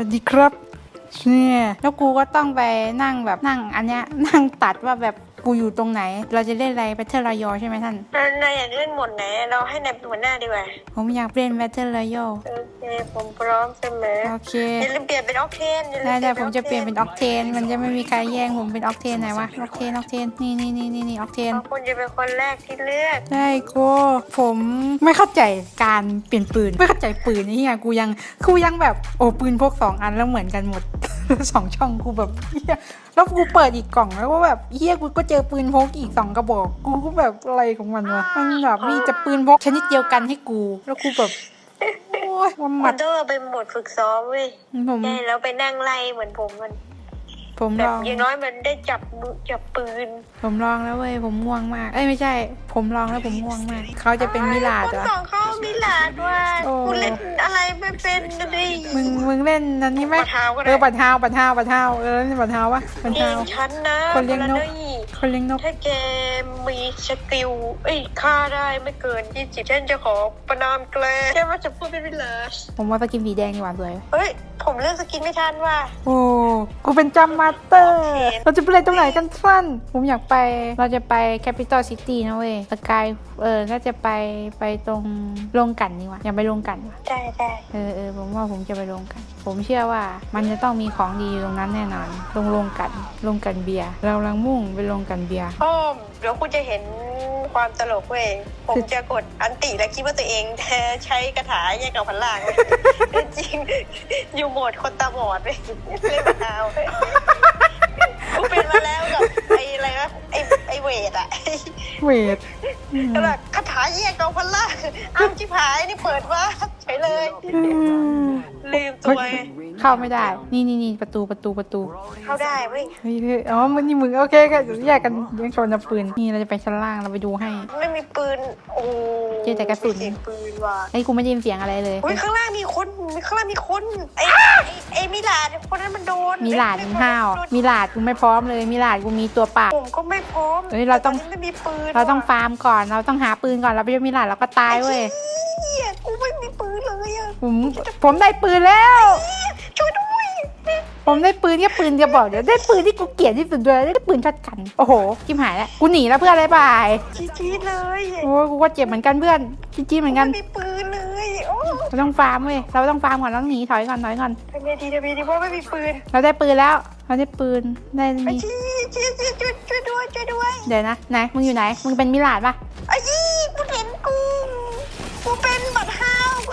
วัสดีครับเนี่ยแล้วกูก็ต้องไปนั่งแบบนั่งอันเนี้ยนั่งตัดว่าแบบ กูอยู่ตรงไหน เราจะเล่นอะไร Battle Royale ใช่ไหมท่านนายนายอยากเล่นหมดไหน เราให้นายเป็นหัวหน้าดีกว่า ผมอยากเล่น Battle Royale โอเค ผมพร้อมเสมอโอเคอย่าลืมเปลี่ยนเป็นออกเทนอย่าลืได้มได้ผมจะเปลี่ยนเป็นออกเทน มันจะไม่มีใครแย่งผมเป็นออกเทนไหนวะ ออกเทน ออกเทน นี่นี่นี่นี่นี่ออกเทนเพราะคุณจะเป็นคนแรกที่เลือก ได้กูผมไม่เข้าใจการเปลี่ยนปืน ไม่เข้าใจปืนนี่ไงกูยัง กูยังแบบ โอ้ปืนพกสองอันแล้วเหมือนกันหมด สองช่องกูแบบเหี้ยแล้วกูเปิดอีกกล่องแล้วก็แบบเฮียกูก็เจอปืนพกอีกสองกระบอก กูก็แบบอะไรของมันวะมันแบบมีจะปืนพกชนิดเดียวกันให้กู แล้วกูแบบโอ้ยวันหคุมัดณต้องเอาไปหมดฝึกซ้อมเว้ยผม ใช่แล้วไปนั่งไล่เหมือนผมมัน ผมแบลบองอย่างน้อยมันได้จับมือจับปืนผมลองแล้วเว้ยผมง่วงมาก เอ้ยไม่ใช่ ผมลองแล้วผมง่วงมาก เขาจะเป็นมิลาดคเหรนอสองเขามิลาดว่าโอ้ คุณเล่นอะไรไม่เป็นเลยมึงมึงเล่นอันนี้ไหมปัดเท้าก็เอได้อปัดเท้าปัดเท้าปัดเท้าเออเล่นปัดเท้าปะปัดเอเท้างฉันนะคนเลี้ยงนกพลนี่คนเลี้ยงนก ถ้าแกมีสกิลเอ้ยฆ่าได้ไม่เกินยี่สิบฉันจะขอประนามแกลแค่ว่าจะพูดเป็นเวลาผมว่าสกินสีแดงดีกว่าสวย เฮ้ย ผมเลือกสกินไม่ทันว่ะโอ้กูเป็นจัมมาสเตอร์ เราจะไปเล่นตรงไหนกันสั้นผมอยากไป เราจะไปแคปิตอลซิตี้นะเว้ยสกายเออ น่าจะไปไปตรงโรงกลันนี่วะอยากไปโรงกลันวะได้ได้เออเออผมว่าผมจะไปโรงกลัน ผมเชื่อว่ามันจะต้องมีของดีอยู่ตรงนั้นแน่นอน ตรงโรงกลันโรงกลันเบียร์เรากำลังมุ่งไปโรงกลันเบียร์อ้อมเดี๋ยวคุณจะเห็นความตลกเว้ย ผมจะกดอันติและคิดว่าตัวเองใช้กระถาแยกกับพันล่างเว้ยจริงๆอยู่โหมดคนตาบอดเว้ยเล่นมะนาว เวทแล้วแบบคาถาแยกกับพันล่างอ้าวชิบหายนี่เปิดว่าเฉยเลย ลืมตัวไง เข้าไม่ได้ นี่นี่นี่ประตูประตูประตู เข้าได้เว้ย เฮ้ยเฮ้ยอ๋อมันนี่มึงโอเคกันแยกกันแยกชนกับปืน นี่เราจะไปชั้นล่างเราไปดูให้ ไม่มีปืน โอ้เจอแต่กระสุน เสียงปืนว่ะไอ้ยกูไม่ได้ยินเสียงอะไรเลย อุ้ยข้างล่างมีคนข้างล่างมีคนไอ้ไอ้ไอ้มิลาดคนนั้นมันโดนมีหลาดไอ้มีห้าว โดนมีหลาดกูไม่พร้อมเลยมีหลาดกูมีตัวเปล่า ผมก็ไม่พร้อมเฮ้ยเราต้องแนนี้ไม่มีปืนเราต้องว่ะฟาร์มก่อนเราต้องหาปืนก่อนเราไปมีหลาดเราก็ตายเว้ยเหี้ยกูไม่มีปืนเลยอะผมผมได้ปืนแล้วช่วยด้วย ผมได้ปืนแค่ปืนเดียวบอกเดี๋ยวได้ปืนที่กูเกลียดที่สุดเลยได้ปืนช็อตกันโอ้โหจิ้มหายแล้วกูหนีแล้วเพื่อนเลยบายจี๊ดๆเลยโอ้ยกูก็เจ็บเหมือนกันเพื่อนจี้ๆเหมือนกันไม่มีปืนเลยโอ้เราต้องฟาร์มเว้ยเราต้องฟาร์มก่อนเราต้องหนีถอยก่อนถอยก่อนทำไงดีทำไงดีเพราะไม่มีปืนเราได้ปืนแล้วเราได้ปืนได้ไอ้มีชี้ชี้ชี้ช่วยช่วยด้วยช่วยด้วยเดี๋ยวนะไหนมึงอยู่ไหนมึงเป็นมิลาดปะไอ้ยี่กูเห็นกูกูเป็นบัตรห้าวกู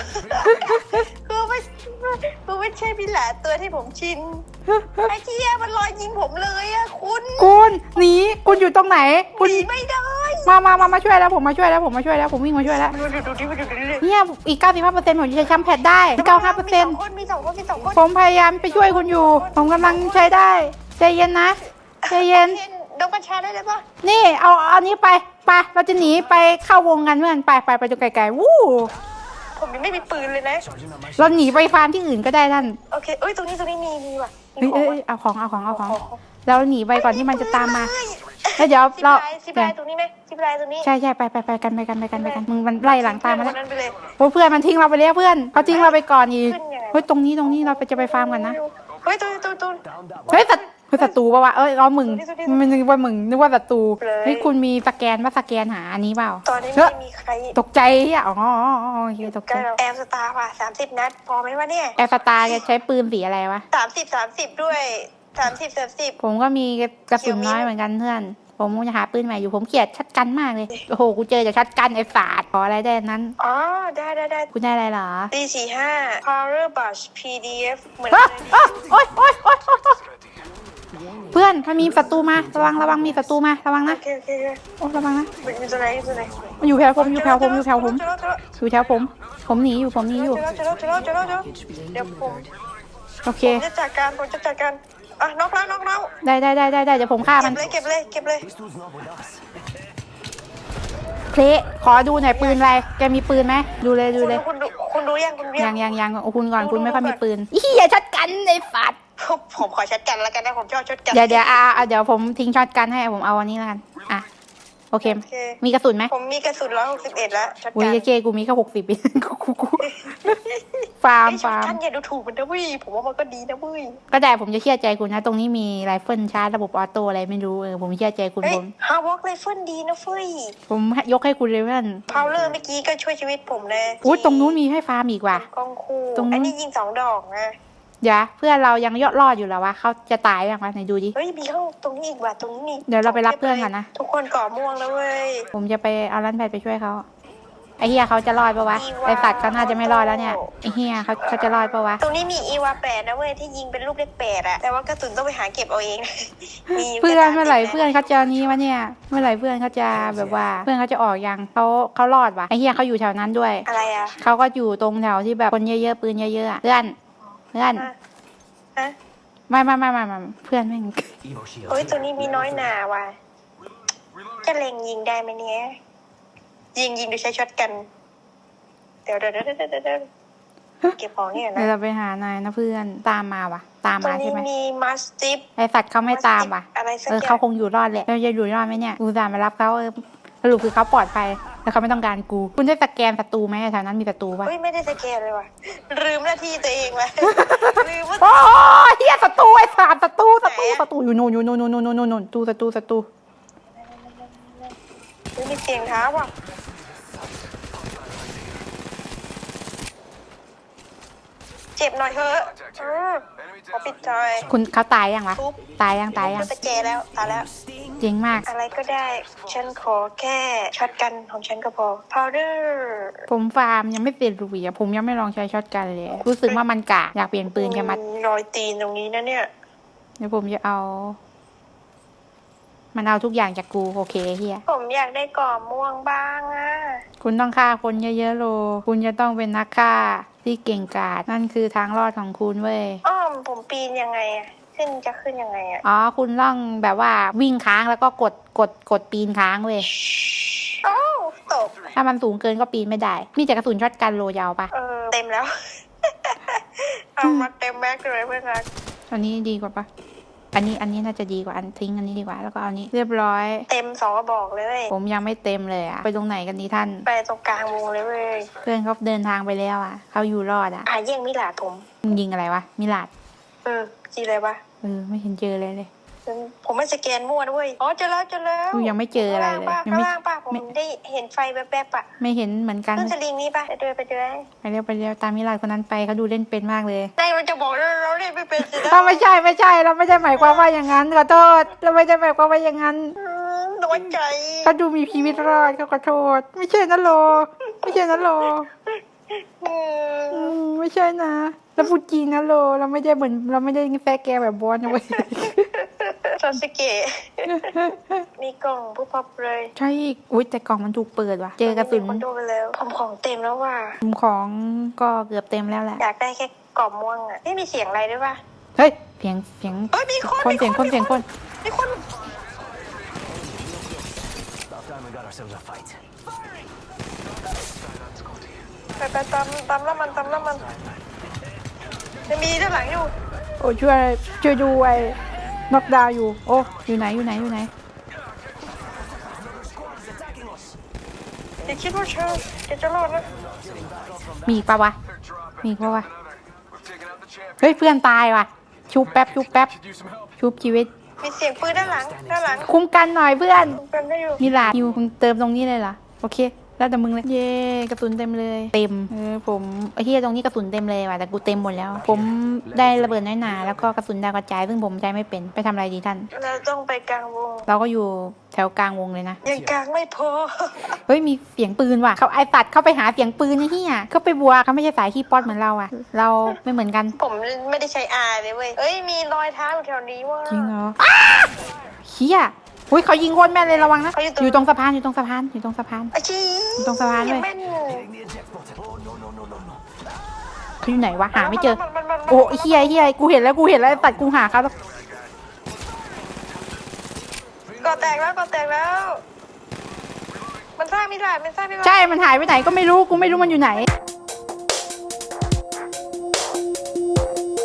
ไม่กูไม่ใช่มิลาดตัวที่ผมชิน ไอ้เจี๊ยมันรอยยิงผมเลยอะคุณกุนหนีกุนอยู่ตรงไหนหกุนนีไม่ได้มามามามาช่วยแล้วผมมาช่วยแล้วผมมาช่วยแล้วผมวิ่งมาช่วยแล้ว ดูดูดูดูดูดูดูเนี่ยอีก 95%ผมจะใช้แชมป์แพดได้มีสอง95%คนมีสองคนมีสองคนผมพยายามไปช่วยคุณอยู่ ผมกำลังใช้ได้ ใจเย็นนะใจเย็นดมกัญชาได้เลยปะนี่เอาเอาอันนี้ไปไปเราจะหนีไปเข้าวงกันเพื่อนไปไปไปจนไกลๆวู้ ผมยังไม่มีปืนเลยนะ เราหนีไปฟาร์มที่อื่นก็ได้ท่านโอเคเอ้ยตรงนี้ตรงนี้มีมีว่ะเฮ้ยมีเอ้ยของเอ้ยเอาของเอาของเอาของขอเราหนีไปก่อนที่มันจะตามมาเฮ้ยแล้วเดี๋ยวซิปเราไลน์ซิปไลน์ตรงนี้ไหมซิปไลน์ตรงนี้ใช่ใช่ไปไปไปกันไปกันไปกันไปกันมึงมันไล่หลังตามมาคแล้วนนั้นไปเลย โอ้ยเพื่อนมันทิ้งเราไปแล้วเพื่อนเขาทิ้งเราไปก่อนอีกขึ้นยังไง เฮ้ยตรงนี้ตรงนี้เราไปจะไปฟาร์มกันนะเฮ้ยตูนตูนตูนเฮ้ยศัตเฮ้ยศัตรูปะวะเอ้ยเรามึงสุดๆมันนึกว่ามึงนึกว่าศัตรูเลยเฮ้ยคุณมีสแกนว่าสแกนหาอันนี้เปล่าตอนนี้เฮ้ยไม่มีใครตกใจอะอ๋ออ๋ออ๋อโอเคตกใจแอมสตาร์ว่ะสามสิบนัดพอไหมวะเนี่ยแอร์สตาร์แกใช้ปืนสีอะไรวะสามสิบสามสิบด้วยสามสิบสามสิบผมก็มีกระสุนเขียวมิ้นน้อยเหมือนกันเพื่อนผมจะหาปืนใหม่อยู่ผมเกลียดชัดกันมากเลย โอ้โห กูเจอแต่ชัดกันไอ้ฝาดขออะไรได้นั้น อ๋อ ได้ได้ได้คุณได้อะไรเหรอตีสี่ห้า power brush pdf เหมือนอ๊ะกันอ๊ะโอ๊ยโอ๊ยโอ๊ยโอ๊ยโอ๊ย เพื่อนมันมีศัตรูมาระวังระวังมีศัตรูมาระวังโอนะเคโอเคโอเคโอ้ระวังนะอยู่ตัวไหนอยู่ตัวไหนมันอยู่แถวผมอยู่แถวผมอยู่แถวผมเจอแล้วเจอแล้วอยู่แถวผม ผมหนีอยู่ผมหนีอยู่เจอแล้วเจอแล้วเจอแล้วเจอแล้วเจอแล้วเดี๋ยวผมโอเค ผมจะจัดการผมจะจัดการอะน็อกแล้วน็อกแล้วได้ได้ได้ได้ได้เดี๋ยวผมฆ่าเก็มันบเลยเก็บเลยเก็บเลยเพลขอดูหน่อยปืนอะไร แกมีปืนไหมดูเลยดูคุณเลย คุณดูคุณดูยังคุณดูยัยังงยังยังเอาคุณก่อนคุณไม่ค่อยมีปืนอีเหี้ยชัดกันไอ้ฝาด ผมขอชัดกันแล้วกันนะผมชอบชัดกันเดี๋ยวเดี๋ยวอ่าอ่าเดี๋ยวผมทิ้งช็อตกันให้ผมเอาอันนี้แล้วกัน อะ โอโอเคโอเค มีกระสุนไหมผมมีกระสุนร้อยหกสิบเอ็ดแล้วช็อตโอ้ยกันเจกูมีแค่หกสิบเองกูกูกูฟาร์มไอ้ช็อฟาตร์มกันอย่าดูถูกมันนะเว้ยผมว่ามันก็ดีนะเว้ยก็ได้ผมจะเชื่อใจคุณนะ ตรงนี้มีไรเฟิลชาร์จระบบออโต้อะไรไม่รู้เออผมเชื่อใจคุณเฮ้ยผมฮาวอกไรเฟิลดีนะเฟ้ยผมยกให้คุณเลยเพื่อนพาวเลอร์เมื่อกี้ก็ช่วยชีวิตผมนะอุ้ยตรงนู้นมีให้ฟาร์มอีกว่ะกล้องคู่ตรงนู้นอันนี้ยิงสองดอกนะ เดี๋ยวเพื่อนเรายังยอดรอดอยู่แล้ววะเขาจะตายยังวะไหนดูดิ เฮ้ยมีห้องตรงนี้อีกว่ะตรงนี้นี่เดี๋ยวเราไปรับเพื่อนก่อนนะ ทุกคนก่อม่วงแล้วเว้ย ผมจะไปเอาลันแพดไปช่วยเขาไอเฮียเขาจะรอดปะวะอีวาไอสัตว์เขาน่าจะไม่รอดแล้วเนี่ยไอเฮียเขาเขาจะรอดปะวะ ตรงนี้มีอีวาแปดนะเว้ยที่ยิงเป็นรูปเลขแปดอะแต่ว่ากระสุนต้องไปหาเก็บเอาเอง มีเพื่อนเมื่อไหร่กระดาษเพื่อนเขาจะนี้วะเนี่ย เมื่อไหร่เพื่อนเขาจะแบบว่า เพื่อนเขาจะออกยังเขาเขารอดวะไอเฮียเขาอยู่แถวนั้นด้วย อะไรอะเขาก็อยู่ตรงแถวที่แบบคนเยอะๆปืนเยอะๆอะเพื่อนเพื่อนฮะฮะไม่ไม่ไม่ไม่ไม่เพื่อนแม่ง Evo shield. เฮ้ยตัวนี้มีน้อยหนาว่ะจะเล็งยิงได้ไหมเนี่ยยิงยิงโดยใช้ช็อตกันเดี๋ยวเดี๋ยวเดี๋ยวเดี๋ยวเดี๋ยวเดี๋ยวเก็บของเนี่ยเดี๋ยวนะเราไปหานายนะเพื่อนตามมาวะตามตรงมาใช่นี้ไหมมีมัสติฟไอสัตว์เขาไม่ตามว่ะอะไรสักเอออย่าเขางคงอยู่รอดแหละเราจะอยู่รอดไหมเนี่ยกูตามมารับเขาเออสรุปคือเขาปลอดภัย แล้วเขาไม่ต้องการกู คุณได้สแกนศัตรูไหมแถวนั้นมีศัตรูปะเฮ้ยไม่ได้สแกนเลยว่ะลืมหน้าที่ตัวเองว่ะลืมว่า โอ้ยเฮียศัตรูไอ้สามศัตรูศัตรูไหนอะ ศัตรูอยู่โน่นอยู่โน่นโน่นโน่นโน่นโน่นตูศัตรูศัตรูเฮ้ยมีเสียงเท้าว่ะเจ็บหน่อยเถอะเออขอปิดจอย คุณเขาตายยังวะทุบ ตายยังตายยังสแกนแล้วตายแล้ว เจ๋งมาก อะไรก็ได้ ฉันขอแค่ช็อตกันของฉันก็พอ powder ผมฟาร์มยังไม่เปลี่ยนรูบีอะผมยังไม่ลองใช้ช็อตกันเลย รู้สึกว่ามันกากอยากเปลี่ยนปืนกันมามีรอยตีนตรงนี้นะเนี่ย เดี๋ยวผมจะเอา มันเอาทุกอย่างจากกูโอเคเฮียผมอยากได้ก่อม่วงบ้างอะคุณต้องฆ่าคนเยอะๆโล คุณจะต้องเป็นนักฆ่าที่เก่งกาจนั่นคือทางรอดของคุณเว้ย อ้อมผมปีนยังไงอะ ขึ้นจะขึ้นยังไงอะ อ๋อ คุณต้องแบบว่าวิ่งค้างแล้วก็กดกดกดปีนค้างเว้ย โอ้าวตกถ้ามันสูงเกินก็ปีนไม่ได้ มีแต่กระสุนช็อตกันโลยาวปะเออเต็มแล้ว เอามาเต็มแม็กซ์เลยเพื่อนรักอันนี้ดีกว่าปะอันนี้อันนี้น่าจะดีกว่าอันทิ้งอันนี้ดีกว่าแล้วก็เอาอันนี้เรียบร้อย เต็มสองกระบอกเลย ผมยังไม่เต็มเลยอะไปตรงไหนกันดีท่าน ไปตรงกลางวงเลยเว้ยเพื่อนเขาเดินทางไปแล้วอะเขาอยู่รอดอะอะแย่งมิลาดผมมึงยิงอะไรวะมิลาดเออ จีอะไรวะเออไม่เห็นเจอเลยเลย ผมไม่สแกนมั่วด้วยอ๋อเจอแล้วเจอแล้วกูยังไม่เจออะไรเลยข้างยังไม่ล่างป่ะข้างล่างป่ะผมไม่ ได้เห็นไฟแวบๆป่ะไม่เห็นเหมือนกันขึ้นสลิงนี้ป่ะไปเดินไปเดินไปเร็วไปเร็วตามมิลาดคนนั้นไปเขาดูเล่นเป็นมากเลยนายมันจะบอกว่าเราเล่นไม่เป็นสินะเราไม่ใช่ไม่ใช่เราไม่ได้หมายความว่าอย่างนั้นขอโทษเราไม่ได้หมายความว่าอย่างนั้นอืมน้อยใจเขาดูมีชีวิตรอดเขาขอโทษไม่ใช่นะโล ไม่ใช่นะโล อือืมม ไม่ใช่นะแล้วพูดจริงนะโล เราไม่ได้เหมือนเราไม่ได้แฟแกแบบบอสนะเว้ยซาสึเกะมีกล่องผู้พับเลยใช่อุ้ยแต่กล่องมันถูกเปิดว่ะ เจอกระสุนมีคนโดนไปแล้วผมของเต็มแล้วว่ะของก็เกือบเต็มแล้วแหละอยากได้แค่กล่องม่วงอะไม่มีเสียงอะไรด้วยป่ะเฮ้ยเสียงเสียงเอ้ยมีคนคนมีเสียงคนเสียงคนมีคน About time we got ourselves a fight. ไปไปตามตามแล้วมันตามแล้วมันยังมีด้านหลังอยู่โอ้ช่วยช่วยดูไอ้น็อกดาวน์อยู่ โอ้อยู่ไหนอยู่ไหนอยู่ไหนอย่าคิดว่าเธอจะจะรอดนะมีอีกปะวะ มีอีกปะวะ เฮ้ยเพื่อนตายว่ะ ชุบแป๊บชุบแป๊บชุบชีวิต มีเสียงปืนด้านหลังด้านหลังคุ้มกันหน่อยเพื่อนกันได้อยู่มีหลาดอยู่มึงเติมตรงนี้เลยเหรอโอเค แล้วแต่มึงเลย เย่กระสุนเต็มเลย เต็มเออผมไอ้เฮียตรงนี้กระสุนเต็มเลยว่ะแต่กูเต็มหมดแล้ว ผมได้ระเบิดน้อยหนาแล้วก็กระสุนดาวกระจายซึ่งผมใช้ไม่เป็นไปทำอะไรดีท่าน เราต้องไปกลางวง เราก็อยู่แถวกลางวงเลยนะ ยังกลางไม่พอ เฮ้ยมีเสียงปืนว่ะเขาไอตัดเข้าไปหาเสียงปืนไอ้เฮียเขาไปบัวเขาไม่ใช่สายขี้ป๊อตเหมือนเราอะเราไม่เหมือนกัน ผมไม่ได้ใช้อาเลยเว้ยเอ้ยมีรอยเท้าอยู่แถวนี้ว่ะจริงเหรออ้าเฮีย อุ้ยเขายิงโคนแม่นเลยระวังนะเขาอยู่ตรง อยู่ตรงสะพานอยู่ตรงสะพานอยู่ตรงสะพาน ไอ้ชี้ตรงสะพานเลยแม่น Hitting the eject button. Oh no no no no no. เขาอยู่ไหนวะหาไม่เจอนนมันมันโอ้ไอ้เฮียไอ้เฮียกูเห็นแล้วกูเห็นแล้วไอ้ตัดกูหาเขาแล้วก่อแตกแล้วก่อแตกแล้ว มันสร้างไม่ได้มันสร้างไม่ได้ ใช่มันหายไปไหนก็ไม่รู้กูไม่รู้มันอยู่ไหน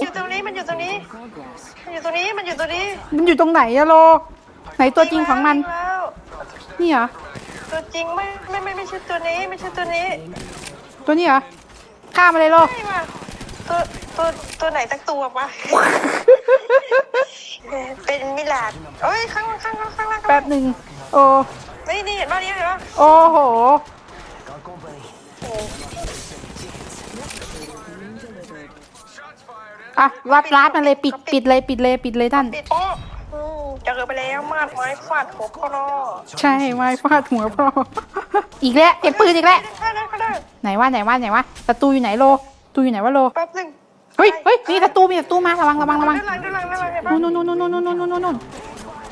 อยู่ตรงนี้มันอยู่ตรงนี้ มันอยู่ตรงนี้มันอยู่ตรงนี้ มันอยู่ตรงไหนอะโล ไหนตัวจริงของมัน แล้วนี่เหรอวตัวจริงไม่ไม่ไม่ไม่ใช่ตัวนี้ไม่ใช่ตัวนี้ตัวนี้เหรอฆ่ามาเลยโลไม่ว่ะตัวตัวตัวไหนตักตัวปะ เป็นมิลาดเอ้ยข้างข้างข้างข้างล่างแป๊บหนึ่งโอ้นี่นี่เห็นป่ะนี่เห็นป่ะโอ้โห Got company. โอ้อะรับร้านมาเลยปิดปิดเลยปิดเลยปิดเลยท่าน ปิดโอ้อืมเจะเกิด ไม้ฟาดหัวพ่อใช่ไม้ฟาดหัวพ่อ อีกแล้วเก็บปืนอีกแล้วไหนว่าไหนว่าไหนว่าศัตรูอยู่ไหนโลศัตูอยู่ไหนว่าโลแป๊บนึงเฮ้ยเฮ้ยนี่ศัตรูมีศัตรูมาระวังระวังระวังด้านหลังด้านหลังด้านหลังเห็นปะนู่นนู่นนู่นนู่นนู่นนู่นนู่น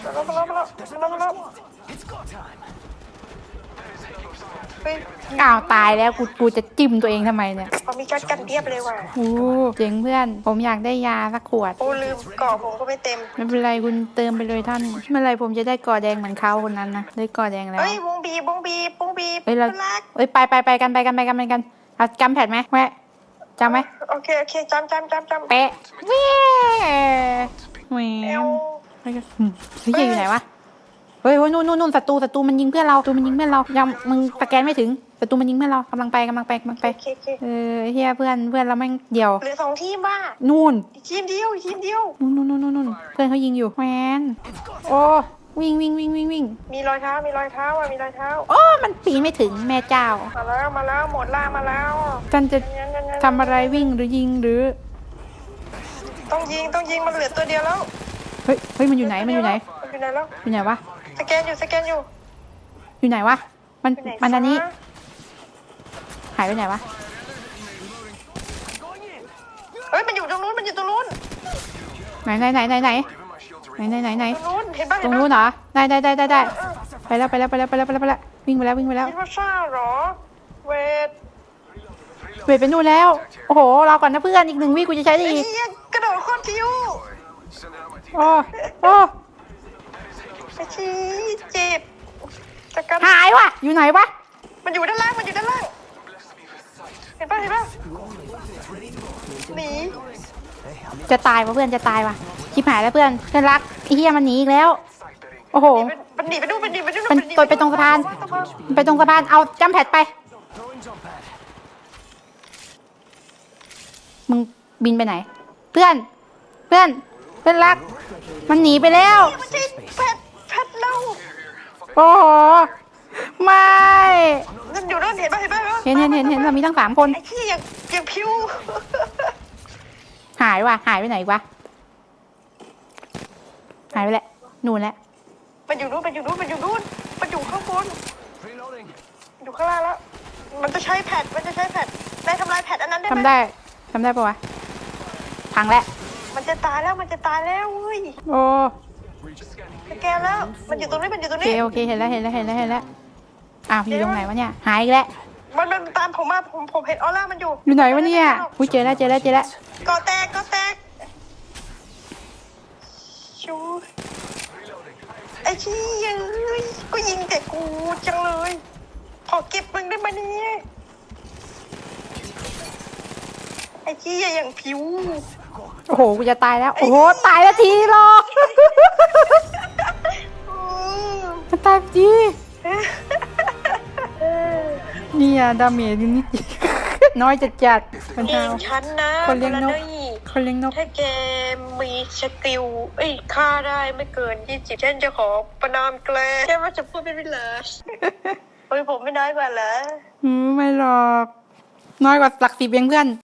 มาแล้วมาแล้วมาแล้วมาแล้ว ฮ้ยอ้าวตายแล้วกูกูจะจิ้มตัวเองทำไมเนี่ยเขามีการกันเทียบเลยว่ะโอ้เจ๋งเพื่อน ผมอยากได้ยาสักขวด โอ้ลืมเกาะผมก็ไม่เต็ม ไม่เป็นไรคุณเติมไปเลยท่านไม่เป็นไรผมจะได้กอแดงเหมือนเขาคนนั้นนะได้กอแดงแล้วเฮ้ยวงบีวงบีวงบีเฮ้ยเราพื่อนรักเฮ้ยไปไปไปกันไปกันไปกันไปกันเอาจำแผนไหมแวะจำไหมโอเคโอเคจำจำจำจำเป๊ะเว้แหวเอวเฮ้ยอืมเฮ้ยอยู่ไหนวะเฮ้ยเฮ้ยนู่นนู่นนู่นศัตรูศัตรูมันยิงเพื่อนเราศัตรูมันยิงเพื่อนเรายังมึงสแกนไม่ถึงศัตรูมันยิงเพื่อนเรากำลังไปกำลังไปกำลังไปโอเคโอเคเออเฮียเพื่อนเพื่อนเราแม่งเดี่ยวเหลือสองทีมว่ะนู่นอีกทีมเดียวอีกทีมเดียว นู่นนู่นนู่นนู่นเพื่อนเขายิงอยู่แหวนโอ้วิ่งวิ่งวิ่งวิ่งวิ่งมีรอยเท้ามีรอยเท้าว่ะมีรอยเท้า โอ้มันปีนไม่ถึงแม่เจ้ามาแล้วมาแล้วหมดล่ามาแล้วจันจะงั้นงั้นงั้นทำอะไรวิ่งหรือยิงหรือต้องยิงต้องยิงมันเหลือตัวเดียวแล้วเฮ้ยเฮ้ยมันอยู่ไหนมันอยู่ไหน มันอยู่ไหนแล้ว อยู่ไหนวะ สแกนอยู่สแกนอยู่อยู่ไหนวะ มัน อยู่ไหนมันอันนี้คะหายไปไหนวะ เฮ้ยมันอยู่ตรงนู้นมันอยู่ตรงนู้นไหนไหนไหนไหนไหนไหนไหนไหนไหนตรงนู้นเห็นป่ะตเห็รนงป่ะนู้นเหรอ ได้ได้ได้ได้ได้ไปแล้วไปแล้วไปแล้วไปแล้วไปแล้วไปแล้ววิ่งไปแล้ววิ่งไปแล้ว คิดว่าซ่าเหรอ เวทเวทไปนู่นแล้ว โอ้โหรอก่อนนะเพื่อนอีกหนึ่งวิกูจะใช้ได้ไอ้อีกเหี้ยกระโดดโคตรพิ้วโอ้โอ้ ไอ้ชี้เจ็บจัดการหายวะอยู่ไหนวะ มันอยู่ด้านล่าง มันอยู่ด้านล่าง เห็นป่ะเห็นป่ะหนีจะตายวะเพื่อนจะตายวะชิบหายแล้วเพื่อนเพื่อนรักไอ้เฮียมันหนีอีกแล้ว โอ้โห มันหนีไปดูมันหนีไปดูมันตัวไปตรงสะพาน ไปตรงสะพาน เอาจำแพดไป Throwing jump pad. มึงบินไปไหน เพื่อน เพื่อน เพื่อนรัก มันหนีไปแล้ว มันใช่แพทแพทเรา โอ้โหไม่มันอยู่นั่นเห็นป่ะเห็นป่ะเห็นเห็นเห็นเห็นเรามีตั้งสามคน ไอ้ที่ยังยังพิ้วหายว่ะ หายไปไหนวะ หายไปแล้วนู่นแหละมันอยู่นู้นมันอยู่นู้นมันอยู่นู้นมันอยู่ข้างบน Reloading. อยู่ข้างล่างแล้ว มันจะใช้แพทมันจะใช้แพทได้ทำลายแพทอันนั้นได้ไหมทำได้ทำได้ปะวะพังแล้วมันจะตายแล้วมันจะตายแล้วเว้ย โอ้ส แกนแล้ว มันอยู่ตรงนี้ มันอยู่ตรงโอเคนี้ โอเคเห็นแล้วเห็นแล้วเห็นแล้วเห็นแล้วอ้าวอยู่ตรงไหนวะเนี่ยหายอีกแล้วมันมันตามผมมา ผมผมเห็นออร่ามันอยู่อยู่ไหนวะเนี่ยอุ้ยเจอแล้วเจอแล้วเจอแล้วก่อแตกก่อแตกชูไอ้ชี้ยเอ้ยก็ยิงแต่กูจังเลย ขอเก็บมึงได้ไหมเนี่ยไอ้ชี้ยอย่างผิว โอ้โหกูจะตายแล้วโอ้โหตายแล้วทีหรอกอื มมันตายทีเนี่ยดาเมจนิดเดียวน้อยจัดจัดๆมันเอเท้างฉันนะคนเลี้ยงนกบาาคนเลี้ยงนก ถ้าแกมีสกิลเอ้ยฆ่าได้ไม่เกินยี่สิบฉันจะขอประนามแกลแค่ว่าจะพูดเป็นเวลาเฮ้ยผมไม่น้อยกว่าเหรอ อืมไม่หรอก น้อยกว่าหลักสิบเองเพื่อน